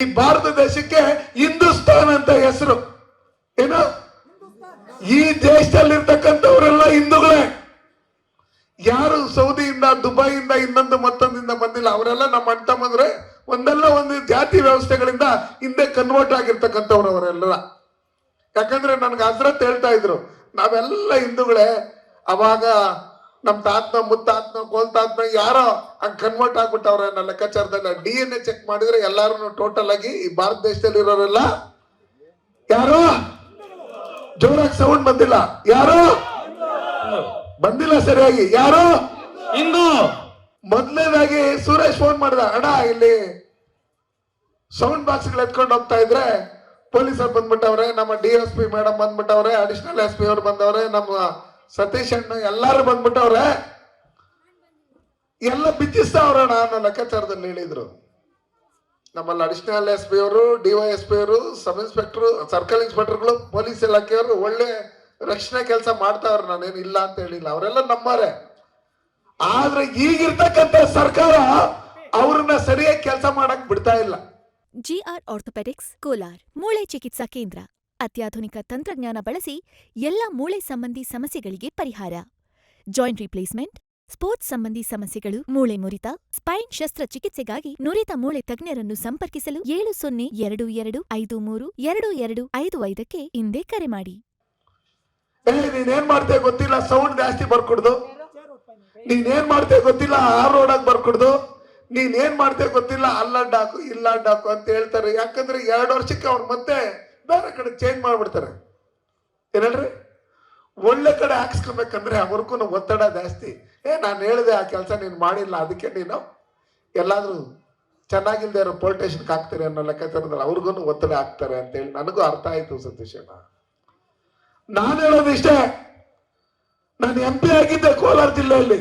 ಈ ಭಾರತ ದೇಶಕ್ಕೆ ಹಿಂದೂಸ್ತಾನ್ ಅಂತ ಹೆಸರು. ಏನು? ಈ ದೇಶದಲ್ಲಿರ್ತಕ್ಕಂಥವರೆಲ್ಲ ಹಿಂದೂಗಳೇ. ಯಾರು ಸೌದಿಯಿಂದ, ದುಬೈಯಿಂದ ಇನ್ನೊಂದು ಮತ್ತೊಂದಿಂದ ಬಂದಿಲ್ಲ, ಅವರೆಲ್ಲ ನಮ್ಮ ಅಣ್ಣ ಬಂದ್ರೆ ಒಂದಲ್ಲ ಒಂದು ಜಾತಿ ವ್ಯವಸ್ಥೆಗಳಿಂದ ಹಿಂದೆ ಕನ್ವರ್ಟ್ ಆಗಿರ್ತಕ್ಕಂಥವ್ರು ಅವರೆಲ್ಲ ಯಾಕಂದ್ರೆ ನನ್ಗೆ ಹಸ್ರತ್ ಹೇಳ್ತಾ ಇದ್ರು, ನಾವೆಲ್ಲ ಹಿಂದೂಗಳೇ. ಅವಾಗ ನಮ್ ತಾತನ ಮುತ್ತಾತ್ನ ಕೋಲ್ತಾತ್ನ ಯಾರೋ ಹಂಗ್ ಕನ್ವರ್ಟ್ ಆಗ್ಬಿಟ್ಟವ್ರೆ ನನ್ನ ಲೆಕ್ಕಾಚಾರದಲ್ಲಿ ಡಿ ಎನ್ ಎ ಚೆಕ್ ಮಾಡಿದ್ರೆ ಎಲ್ಲಾರು ಟೋಟಲ್ ಆಗಿ ಈ ಭಾರತ ದೇಶದಲ್ಲಿ ಇರೋರೆಲ್ಲ ಯಾರು? ಜೋರಾಗಿ ಸೌಂಡ್ ಬಂದಿಲ್ಲ. ಯಾರು? ಬಂದಿಲ್ಲ ಸರಿಯಾಗಿ. ಯಾರು? ಇಂದು ಮೊದಲನೇದಾಗಿ ಸುರೇಶ್ ಫೋನ್ ಮಾಡಿದ. ಅಣ್ಣ ಇಲ್ಲಿ ಸೌಂಡ್ ಬಾಕ್ಸ್ ಎತ್ಕೊಂಡು ಹೋಗ್ತಾ ಇದ್ರೆ ಪೊಲೀಸರು ಬಂದ್ಬಿಟ್ಟವ್ರೆ ನಮ್ಮ ಡಿ ಎಸ್ ಪಿ ಮೇಡಮ್ ಬಂದ್ಬಿಟ್ಟವ್ರೆ ಅಡಿಷನಲ್ ಎಸ್ ಪಿ ಅವ್ರು ಬಂದವ್ರೆ ನಮ್ಮ ಸತೀಶ್ ಅಣ್ಣ ಎಲ್ಲಾರು ಬಂದ್ಬಿಟ್ಟವ್ರೆ ಎಲ್ಲ ಬಿಚ್ಚಿಸ್ತಾವ್ರ ನಾನು ಲೆಕ್ಕಾಚಾರದಲ್ಲಿ ಹೇಳಿದ್ರು. ನಮ್ಮಲ್ಲಿ ಅಡಿಷನಲ್ ಎಸ್ ಪಿ ಅವರು ಡಿವೈ ಎಸ್ ಪಿ ಅವರು ಸಬ್ ಇನ್ಸ್ಪೆಕ್ಟರ್ ಸರ್ಕಲ್ ಇನ್ಸ್ಪೆಕ್ಟರ್ಗಳು ಪೊಲೀಸ್ ಇಲಾಖೆಯವರು ಒಳ್ಳೆ ರಕ್ಷಣೆ ಕೆಲಸ ಮಾಡ್ತಾವ್ರೆ ನಾನೇನು ಇಲ್ಲ ಅಂತ ಹೇಳಿಲ್ಲ. ಅವರೆಲ್ಲ ನಮ್ಮರೆ. ಆದ್ರೆ ಈಗಿರ್ತಕ್ಕಂಥ ಸರ್ಕಾರ ಅವ್ರನ್ನ ಸರಿಯಾಗಿ ಕೆಲಸ ಮಾಡಕ್ ಬಿಡ್ತಾ ಇಲ್ಲ. ಜಿಆರ್ ಆರ್ಥೋಪೆಡಿಕ್ಸ್ ಕೋಲಾರ್, ಮೂಳೆ ಚಿಕಿತ್ಸಾ ಕೇಂದ್ರ. ಅತ್ಯಾಧುನಿಕ ತಂತ್ರಜ್ಞಾನ ಬಳಸಿ ಎಲ್ಲ ಮೂಳೆ ಸಂಬಂಧಿ ಸಮಸ್ಯೆಗಳಿಗೆ ಪರಿಹಾರ. ಜಾಯಿಂಟ್ ರಿಪ್ಲೇಸ್ಮೆಂಟ್, ಸ್ಪೋರ್ಟ್ಸ್ ಸಂಬಂಧಿ ಸಮಸ್ಯೆಗಳು, ಮೂಳೆ ಮುರಿತ, ಸ್ಪೈನ್ ಶಸ್ತ್ರಚಿಕಿತ್ಸೆಗಾಗಿ ನುರಿತ ಮೂಳೆ ತಜ್ಞರನ್ನು ಸಂಪರ್ಕಿಸಲು ಏಳು ಸೊನ್ನೆ ಎರಡು ಎರಡು ಐದು ಮೂರು ಎರಡು ಎರಡು ಐದು ಐದಕ್ಕೆ ಹಿಂದೆ ಕರೆ ಮಾಡಿ. ನೀನೇನ್ ಮಾಡ್ತೇ ಗೊತ್ತಿಲ್ಲ ಸೌಂಡ್ ಜಾಸ್ತಿ ಬರ್ಕೊಡ್ದು. ನೀನೇನ್ ಮಾಡ್ತೆ ಗೊತ್ತಿಲ್ಲ, ಆ ರೋಡಾಗ್ ಬರ್ಕೊಡ್ದು. ನೀನೇನ್ ಮಾಡ್ತೆ ಗೊತ್ತಿಲ್ಲ, ಅಲ್ಲಡ್ಡಾಕು ಹಾಕು ಇಲ್ಲ ಅಡ್ಡ ಹಾಕು ಅಂತ ಹೇಳ್ತಾರೆ. ಯಾಕಂದ್ರೆ ಎರಡು ವರ್ಷಕ್ಕೆ ಅವ್ರು ಮತ್ತೆ ಬೇರೆ ಕಡೆ ಚೇಂಜ್ ಮಾಡಿಬಿಡ್ತಾರೆ. ಏನಲ್ರಿ? ಒಳ್ಳೆ ಕಡೆ ಹಾಕ್ಸ್ಕೊಬೇಕಂದ್ರೆ ಅವ್ರಿಗೂ ಒತ್ತಡ ಜಾಸ್ತಿ. ಏ, ನಾನು ಹೇಳಿದೆ ಆ ಕೆಲಸ ನೀನು ಮಾಡಿಲ್ಲ, ಅದಕ್ಕೆ ನೀನು ಎಲ್ಲಾದರೂ ಚೆನ್ನಾಗಿಲ್ದೇ ಇರೋ ಪೊಲೀಸ್ ಸ್ಟೇಷನ್ಗೆ ಹಾಕ್ತಾರೆ ಅನ್ನೋ ಲೆಕ್ಕಾಚಾರದಲ್ಲಿ ಅವ್ರಿಗೂ ಒತ್ತಡ ಹಾಕ್ತಾರೆ ಅಂತೇಳಿ ನನಗೂ ಅರ್ಥ ಆಯ್ತು ಸತೀಶಣ್ಣ. ನಾನು ಹೇಳೋದು ಇಷ್ಟೇ. ನಾನು ಎಂ ಪಿ ಆಗಿದ್ದೆ ಕೋಲಾರ ಜಿಲ್ಲೆಯಲ್ಲಿ.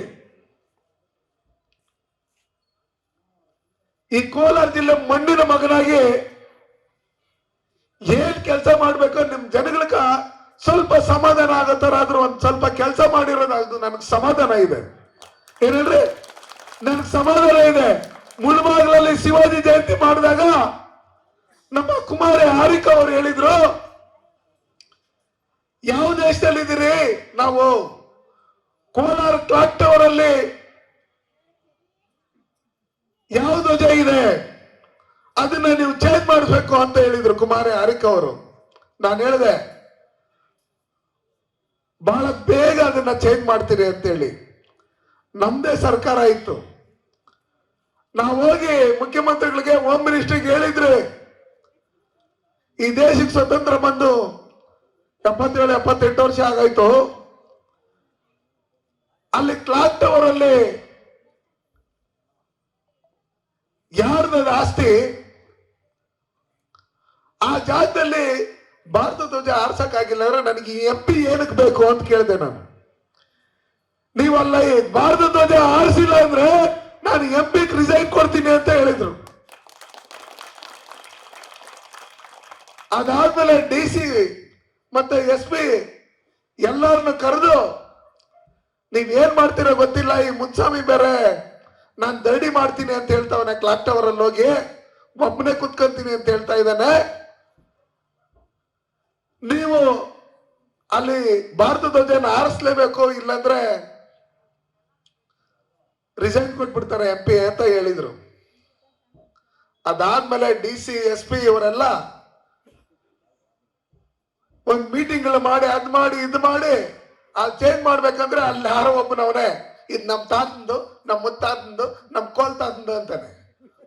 ಈ ಕೋಲಾರ ಜಿಲ್ಲೆ ಮಣ್ಣಿನ ಮಗನಾಗಿ ಏನ್ ಕೆಲಸ ಮಾಡ್ಬೇಕು, ನಿಮ್ ಜನಗಳಕ ಸ್ವಲ್ಪ ಸಮಾಧಾನ ಆಗೋ ತರ ಆದ್ರೂ ಒಂದ್ ಸ್ವಲ್ಪ ಕೆಲಸ ಮಾಡಿರೋದು ನನಗ್ ಸಮಾಧಾನ ಇದೆ. ಏನಲ್ರಿ? ನನ್ ಸಮಾಧಾನ ಇದೆ. ಮುಳ್ಬಾಗ್ಲಲ್ಲಿ ಶಿವಾಜಿ ಜಯಂತಿ ಮಾಡಿದಾಗ ನಮ್ಮ ಕುಮಾರಿ ಹಾರಿಕಾ ಅವರು ಹೇಳಿದ್ರು, ಯಾವ ದೇಶದಲ್ಲಿ ಇದ್ದೀರಿ ನಾವು ಕೋಲಾರ ಕ್ಲಾಕ್ ಟವರ್ ಅಲ್ಲಿ ಯಾವ ಧ್ವಜ ಇದೆ? ಅದನ್ನ ನೀವು ಚೇಂಜ್ ಮಾಡಬೇಕು ಅಂತ ಹೇಳಿದ್ರು ಕುಮಾರ ಹರಿಕ್ ಅವರು. ನಾನು ಹೇಳಿದೆ, ಬಹಳ ಬೇಗ ಅದನ್ನ ಚೇಂಜ್ ಮಾಡ್ತೀರಿ ಅಂತೇಳಿ. ನಮ್ದೇ ಸರ್ಕಾರ ಇತ್ತು. ನಾವು ಹೋಗಿ ಮುಖ್ಯಮಂತ್ರಿಗಳಿಗೆ, ಹೋಮ್ ಮಿನಿಸ್ಟ್ರಿಗೆ ಹೇಳಿದ್ರೆ, ಈ ದೇಶಕ್ಕೆ ಸ್ವತಂತ್ರ ಬಂದು ಎಪ್ಪತ್ತೇಳು, ಎಪ್ಪತ್ತೆಂಟು ವರ್ಷ ಆಗಾಯ್ತು. ಅಲ್ಲಿ ಕ್ಲಾಕ್ ಟವರ್ ಅಲ್ಲಿ ಯಾರ್ದದ ಆಸ್ತಿ? ಜಾಗದಲ್ಲಿ ಭಾರತ ಧ್ವಜ ಆರ್ಸಕ್ಕಾಗಿಲ್ಲ ಅಂದ್ರೆ ನನಗೆ ಈ ಎಂ ಪಿ ಏನಕ್ಕೆ ಬೇಕು ಅಂತ ಕೇಳಿದೆ ನಾನು. ನೀವಲ್ಲ ಭಾರತ ಧ್ವಜ ಆರಿಸಿಲ್ಲ ಅಂದ್ರೆ ನಾನು ಎಂ ಪಿ ರಿಸೈನ್ ಕೊಡ್ತೀನಿ ಅಂತ ಹೇಳಿದ್ರು. ಅದಾದ್ಮೇಲೆ ಡಿ ಸಿ ಮತ್ತೆ ಎಸ್ ಪಿ ಎಲ್ಲರನ್ನು ಕರೆದು, ನೀವ್ ಏನ್ ಮಾಡ್ತೀರೋ ಗೊತ್ತಿಲ್ಲ, ಈ ಮುನ್ಸ್ವಾಮಿ ಬೇರೆ ನಾನು ದರಡಿ ಮಾಡ್ತೀನಿ ಅಂತ ಹೇಳ್ತಾವನೆ ಕ್ಲಾಕ್ ಟವರ್ ಅಲ್ಲಿ ಹೋಗಿ ಒಬ್ಬನೇ ಕುತ್ಕೊಂತೀನಿ ಅಂತ ಹೇಳ್ತಾ ಇದ್ದಾನೆ. ನೀವು ಅಲ್ಲಿ ಭಾರತ ಧ್ವಜನ ಆರಿಸ್ಲೇಬೇಕು, ಇಲ್ಲಾಂದ್ರೆ ರಿಸೈನ್ ಕೊಟ್ಬಿಡ್ತಾರೆ ಎಂ ಪಿ ಅಂತ ಹೇಳಿದ್ರು. ಅದಾದ್ಮೇಲೆ ಡಿ ಸಿ ಎಸ್ ಪಿ ಇವರೆಲ್ಲ ಒಂದ್ ಮೀಟಿಂಗ್ ಮಾಡಿ, ಅದ್ ಮಾಡಿ, ಇದ್ ಮಾಡಿ, ಆ ಚೇಂಜ್ ಮಾಡ್ಬೇಕಂದ್ರೆ ಅಲ್ಲಿ ಯಾರೋ ಒಬ್ಬನವನೇ ಇದ್ ನಮ್ ತಾತಂದು, ನಮ್ ಮುತ್ತಾತಂದು ನಮ್ ಕೋಲ್ ತಾತಂದು ಅಂತಾನೆ.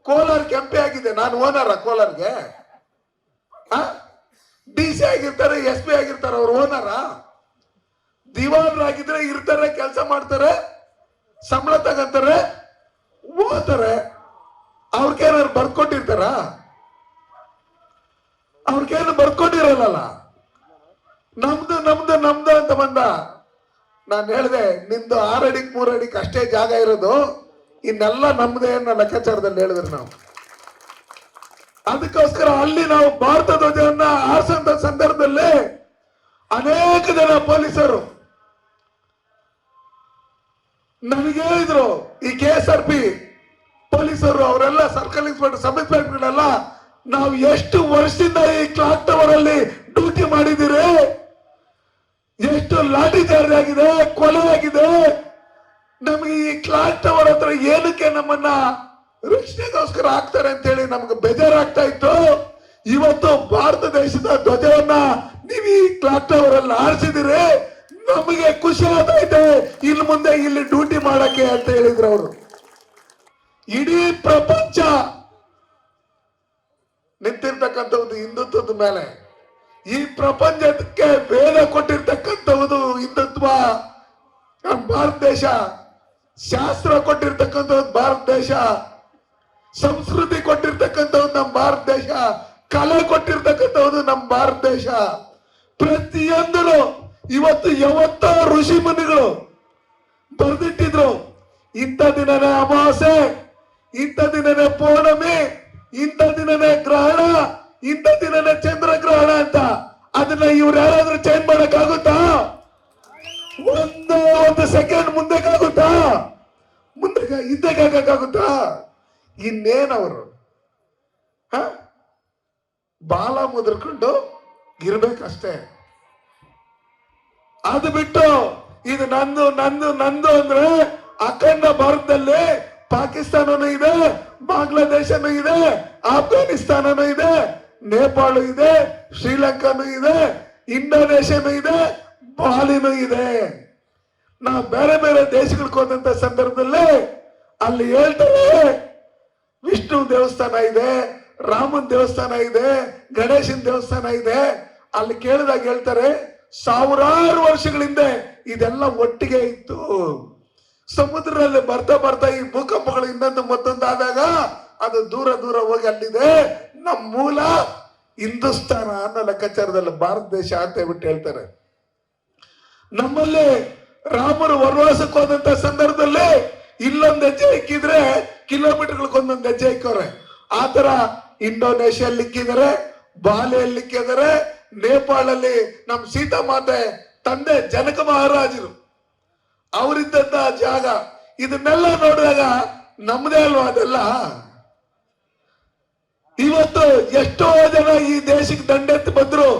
ಕೋಲಾರ್ ಕೆಂಪೆ ಆಗಿದೆ, ನಾನು ಓನರ ಕೋಲಾರ್ಗೆ? ಡಿ ಸಿ ಆಗಿರ್ತಾರೆ ಎಸ್ ಪಿ ಆಗಿರ್ತಾರೆ, ಅವ್ರು ಓನರ. ದಿವಾನರಾಗಿದ್ರೆ ಇರ್ತಾರೆ, ಕೆಲಸ ಮಾಡ್ತಾರೆ, ಸಂಬಳ ತಗಂತಾರೆ, ಓದ್ತಾರೆ. ಅವ್ರಿಗೇನಾದ್ರು ಬರ್ಕೊಟ್ಟಿರ್ತಾರ ಅವ್ರಿಗೇನು ಬರ್ಕೊಂಡಿರಲ್ಲ ನಮ್ದು ನಮ್ದು ನಮ್ದು ಅಂತ ಬಂದ. ನಾನು ಹೇಳಿದೆ, ನಿಮ್ದು ಆರಡಿಗೆ, ಮೂರಡಿಗೆ ಮೂರು ಅಡಿಕ್ ಅಷ್ಟೇ ಜಾಗ ಇರೋದು. ಇನ್ನೆಲ್ಲ ನಮ್ದೇ ಅನ್ನೋ ಲೆಕ್ಕಾಚಾರದಲ್ಲಿ ಹೇಳಿದ್ರು ನಾವು. ಅದಕ್ಕೋಸ್ಕರ ಅಲ್ಲಿ ನಾವು ಭಾರತ ಧ್ವಜವನ್ನ ಆರಿಸಂತ ಸಂದರ್ಭದಲ್ಲಿ ಅನೇಕ ಜನ ಪೊಲೀಸರು ನನಗೆ ಹೇಳಿದ್ರು, ಈ ಕೆ ಎಸ್ ಆರ್ ಪಿ ಪೊಲೀಸರು ಅವರೆಲ್ಲ ಸರ್ಕಲ್ ಇನ್ಸ್ಪೆಕ್ಟರ್, ಸಬ್ ಇನ್ಸ್ಪೆಕ್ಟರ್ಗಳೆಲ್ಲ, ನಾವು ಎಷ್ಟು ವರ್ಷದಿಂದ ಈ ಕ್ಲಾಕ್ ಟವರ್ ಅಲ್ಲಿ ಡ್ಯೂಟಿ ಮಾಡಿದಿರಿ ಎಷ್ಟು ಲಾಠಿ ಚಾರ್ಜ್ ಆಗಿದೆ ಕೊಲೆ ಆಗಿದೆ ನಮಗೆ ಈ ಕ್ಲಾಕ್ ಟವರ್ ಹತ್ರ ಏನಕ್ಕೆ ನಮ್ಮನ್ನ ರಕ್ಷಣೆಗೋಸ್ಕರ ಆಗ್ತಾರೆ ಅಂತ ಹೇಳಿ ನಮ್ಗೆ ಬೇಜಾರಾಗ್ತಾ ಇತ್ತು. ಇವತ್ತು ಭಾರತ ದೇಶದ ಧ್ವಜವನ್ನ ನೀವು ಈ ಕ್ಲಾಕ್ ಟವರ್ ಅಲ್ಲಿ ಆರಿಸಿದಿರಿ. ನಮಗೆ ಖುಷಿ ಆಗ್ತೈತೆ. ಇಲ್ಲಿ ಮುಂದೆ ಇಲ್ಲಿ ಡ್ಯೂಟಿ ಮಾಡಕ್ಕೆ ಅಂತ ಹೇಳಿದ್ರು ಅವರು. ಇಡೀ ಪ್ರಪಂಚ ನಿಂತಿರ್ತಕ್ಕಂಥದ್ದು ಹಿಂದುತ್ವದ ಮೇಲೆ. ಈ ಪ್ರಪಂಚಕ್ಕೆ ವೇದ ಕೊಟ್ಟಿರ್ತಕ್ಕಂಥದ್ದು ಹಿಂದುತ್ವ. ನಮ್ಮ ಭಾರತ ದೇಶ ಶಾಸ್ತ್ರ ಕೊಟ್ಟಿರ್ತಕ್ಕಂಥದ್ದು ಭಾರತ ದೇಶ. ಸಂಸ್ಕೃತಿ ಕೊಟ್ಟಿರ್ತಕ್ಕಂಥದ್ದು ನಮ್ಮ ಭಾರತ ದೇಶ, ಕಲೆ ಕೊಟ್ಟಿರ್ತಕ್ಕಂಥದ್ದು ನಮ್ಮ ಭಾರತ ದೇಶ. ಪ್ರತಿಯೊಂದನು ಇವತ್ತು ಯಾವತ್ತ ಋಷಿ ಮುನಿಗಳು ಬರೆದಿಟ್ಟಿದ್ರು. ಇಂಥ ದಿನನೇ ಅಮಾವಾಸ್ಯೆ, ಇಂಥ ದಿನನೇ ಪೌರ್ಣಮಿ, ಇಂಥ ದಿನನೇ ಗ್ರಹಣ, ಇಂಥ ದಿನನೇ ಚಂದ್ರಗ್ರಹಣ ಅಂತ. ಅದನ್ನ ಇವ್ರು ಯಾರಾದ್ರೂ ಚೇಂಜ್ ಮಾಡಕ್ಕಾಗುತ್ತಾ? ಒಂದು ಒಂದು ಸೆಕೆಂಡ್ ಮುಂದಕ್ಕಾಗುತ್ತಾ? ಮುಂದೆ ಹಿಂದಕ್ಕಾಗಕ್ಕಾಗುತ್ತಾ ಇನ್ನೇನವರು? ಹ? ಬಾಲ ಮುದ್ರಕೊಂಡು ಇರ್ಬೇಕಷ್ಟೇ. ಅದು ಬಿಟ್ಟು ಇದು ನಂದು ನಂದು ನಂದು ಅಂದ್ರೆ ಅಖಂಡ ಭಾರತದಲ್ಲಿ ಪಾಕಿಸ್ತಾನನೂ ಇದೆ, ಬಾಂಗ್ಲಾದೇಶನೂ ಇದೆ, ಆಫ್ಘಾನಿಸ್ತಾನನೂ ಇದೆ, ನೇಪಾಳ ಇದೆ, ಶ್ರೀಲಂಕಾನು ಇದೆ, ಇಂಡೋನೇಷ್ಯಾನು ಇದೆ, ಬಾಲಿನೂ ಇದೆ. ನಾವು ಬೇರೆ ಬೇರೆ ದೇಶಗಳಿಗೆ ಹೋದಂತ ಸಂದರ್ಭದಲ್ಲಿ ಅಲ್ಲಿ ಹೇಳ್ತಾರೆ ವಿಷ್ಣು ದೇವಸ್ಥಾನ ಇದೆ, ರಾಮನ್ ದೇವಸ್ಥಾನ ಇದೆ, ಗಣೇಶನ್ ದೇವಸ್ಥಾನ ಇದೆ. ಅಲ್ಲಿ ಕೇಳಿದಾಗ ಹೇಳ್ತಾರೆ, ಸಾವಿರಾರು ವರ್ಷಗಳಿಂದ ಇದೆಲ್ಲ ಒಟ್ಟಿಗೆ ಇತ್ತು. ಸಮುದ್ರದಲ್ಲಿ ಬರ್ತಾ ಬರ್ತಾ ಈ ಭೂಕಂಪಗಳು ಇನ್ನೊಂದು ಮತ್ತೊಂದಾದಾಗ ಅದು ದೂರ ದೂರ ಹೋಗಿ ಅಲ್ಲಿದೆ. ನಮ್ಮ ಮೂಲ ಹಿಂದೂಸ್ತಾನ ಅನ್ನೋ ಲೆಕ್ಕಾಚಾರದಲ್ಲಿ ಭಾರತ ದೇಶ ಅಂತ ಹೇಳ್ಬಿಟ್ಟು ಹೇಳ್ತಾರೆ. ನಮ್ಮಲ್ಲಿ ರಾಮರು ವನವಾಸಕ್ಕೆ ಹೋದಂತ ಸಂದರ್ಭದಲ್ಲಿ ಇಲ್ಲೊಂದು ಹೆಜ್ಜೆ ಇಕ್ಕಿದ್ರೆ ಕಿಲೋಮೀಟರ್ಗಳಿಗೆ ಒಂದೊಂದು ಹೆಜ್ಜೆ ಇಕ್ಕವ್ರೆ ಆತರ ತರ ಇಂಡೋನೇಷ್ಯಲ್ಲಿ ಇಕ್ಕಿದ್ದಾರೆ, ಬಾಲಿಯಲ್ಲಿ ಇಕ್ಕಿದ್ದಾರೆ, ನೇಪಾಳಲ್ಲಿ ನಮ್ ಸೀತಾಮಾತೆ ತಂದೆ ಜನಕ ಮಹಾರಾಜರು. ಅವರಿದ್ದಂತ ಜಾಗ, ಇದನ್ನೆಲ್ಲ ನೋಡಿದಾಗ ನಮ್ದೇ ಅಲ್ವಾ ಅದೆಲ್ಲ? ಇವತ್ತು ಎಷ್ಟೋ ಜನ ಈ ದೇಶಕ್ಕೆ ದಂಡೆತ್ತು ಬಂದ್ರು.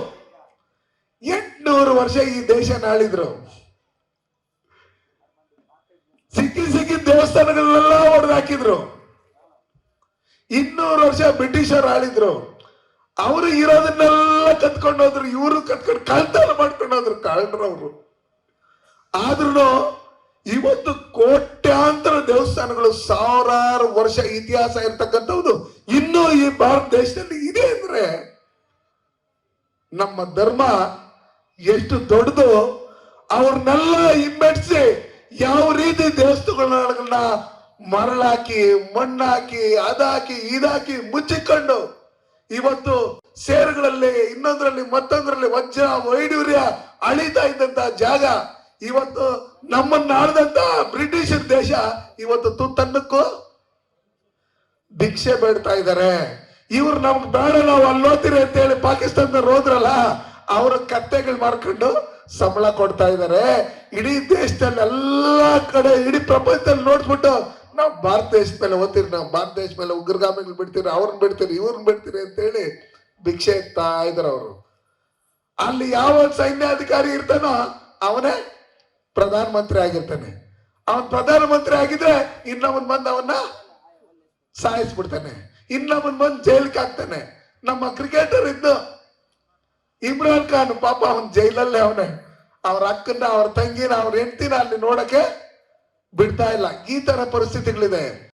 ಎಂಟ್ನೂರು ವರ್ಷ ಈ ದೇಶ ಆಳಿದ್ರು ದೇವಸ್ಥಾನಗಳನ್ನೆಲ್ಲ ಹೊಡೆದು ಹಾಕಿದ್ರು. ಇನ್ನೂರು ವರ್ಷ ಬ್ರಿಟಿಷರು ಆಳಿದ್ರು. ಅವರು ಇರೋದನ್ನೆಲ್ಲ ಕತ್ಕೊಂಡು ಹೋದ್ರು. ಇವರು ಕತ್ಕೊಂಡು ಕಳ್ತಾನ ಮಾಡ್ಕೊಂಡು ಹೋದ್ರು ಅವರು. ಆದ್ರೂ ಇವತ್ತು ಕೋಟ್ಯಾಂತರ ದೇವಸ್ಥಾನಗಳು ಸಾವಿರಾರು ವರ್ಷ ಇತಿಹಾಸ ಇರ್ತಕ್ಕಂಥದ್ದು ಇನ್ನೂ ಈ ಭಾರತ ದೇಶದಲ್ಲಿ ಇದೆ ಅಂದ್ರೆ ನಮ್ಮ ಧರ್ಮ ಎಷ್ಟು ದೊಡ್ಡದು ಅವ್ರನ್ನೆಲ್ಲ ಹಿಮ್ಮೆಟ್ಸಿ ಯಾವ ರೀತಿ ದೇವಸ್ಥಾನಗಳನ್ನ ಮರಳಾಕಿ, ಮಣ್ಣಾಕಿ, ಅದಾಕಿ, ಇದಾಕಿ ಮುಚ್ಚಿಕೊಂಡು ಇವತ್ತು ಸೇರುಗಳಲ್ಲಿ, ಇನ್ನೊಂದ್ರಲ್ಲಿ, ಮತ್ತೊಂದರಲ್ಲಿ ವಜ್ರ ವೈಡೂರ್ಯ ಅಳಿತಾ ಇದ್ದಂತ ಜಾಗ. ಇವತ್ತು ನಮ್ಮನ್ನ ಆಳ್ದಂತ ಬ್ರಿಟಿಷ್ ದೇಶ ಇವತ್ತು ತುತ್ತನ್ನಕ್ಕೂ ಭಿಕ್ಷೆ ಬೇಡ್ತಾ ಇದ್ದಾರೆ ಇವ್ರು ನಮ್ಗೆ ಬೇಡ, ನಾವು ಅಲ್ಲೋತಿರಿ ಅಂತ ಹೇಳಿ ಪಾಕಿಸ್ತಾನದವ್ರು ಹೋದ್ರಲ್ಲ, ಅವ್ರ ಕತ್ತೆಗಳು ಮಾರ್ಕೊಂಡು ಸಂಬಳ ಕೊಡ್ತಾ ಇದ್ದಾರೆ ಇಡೀ ದೇಶದಲ್ಲಿ ಎಲ್ಲಾ ಕಡೆ, ಇಡೀ ಪ್ರಪಂಚದಲ್ಲಿ ನೋಡ್ಬಿಟ್ಟು ನಾವು ಭಾರತ ದೇಶದ ಮೇಲೆ ಓದ್ತೀರಿ, ನಾವು ಭಾರತ ದೇಶ ಮೇಲೆ ಉಗ್ರಗಾಮಿಗಳು ಬಿಡ್ತೀರಿ, ಅವ್ರನ್ನ ಬಿಡ್ತೀರಿ, ಇವ್ರನ್ನ ಬಿಡ್ತೀರಿ ಅಂತ ಹೇಳಿ ಭಿಕ್ಷೆ ಎತ್ತಾ ಇದಾರೆ ಅವರು. ಅಲ್ಲಿ ಯಾವ ಸೈನ್ಯ ಅಧಿಕಾರಿ ಇರ್ತಾನೋ ಅವನೇ ಪ್ರಧಾನ ಮಂತ್ರಿ ಆಗಿರ್ತಾನೆ. ಅವನ್ ಪ್ರಧಾನ ಮಂತ್ರಿ ಆಗಿದ್ರೆ ಇನ್ನೊಂದ್ ಬಂದು ಅವನ್ನ ಸಾಯಿಸ್ಬಿಡ್ತಾನೆ. ಇನ್ನೊಂದ್ ಬಂದ್ ಜೈಲ್ಗೆ ಹಾಕ್ತಾನೆ. ನಮ್ಮ ಕ್ರಿಕೆಟರ್ ಇದ್ದು ಇಮ್ರಾನ್ ಖಾನ್ ಪಾಪ ಅವನ್ ಜೈಲಲ್ಲೇ ಅವನೇ. ಅವ್ರ ಅಕ್ಕನ ಅವ್ರ ತಂಗಿನ, ಅವ್ರ ಹೆಂಡತಿನ ಅಲ್ಲಿ ನೋಡಕ್ಕೆ ಬಿಡ್ತಾ ಇಲ್ಲ. ಈ ತರ ಪರಿಸ್ಥಿತಿಗಳಿದೆ.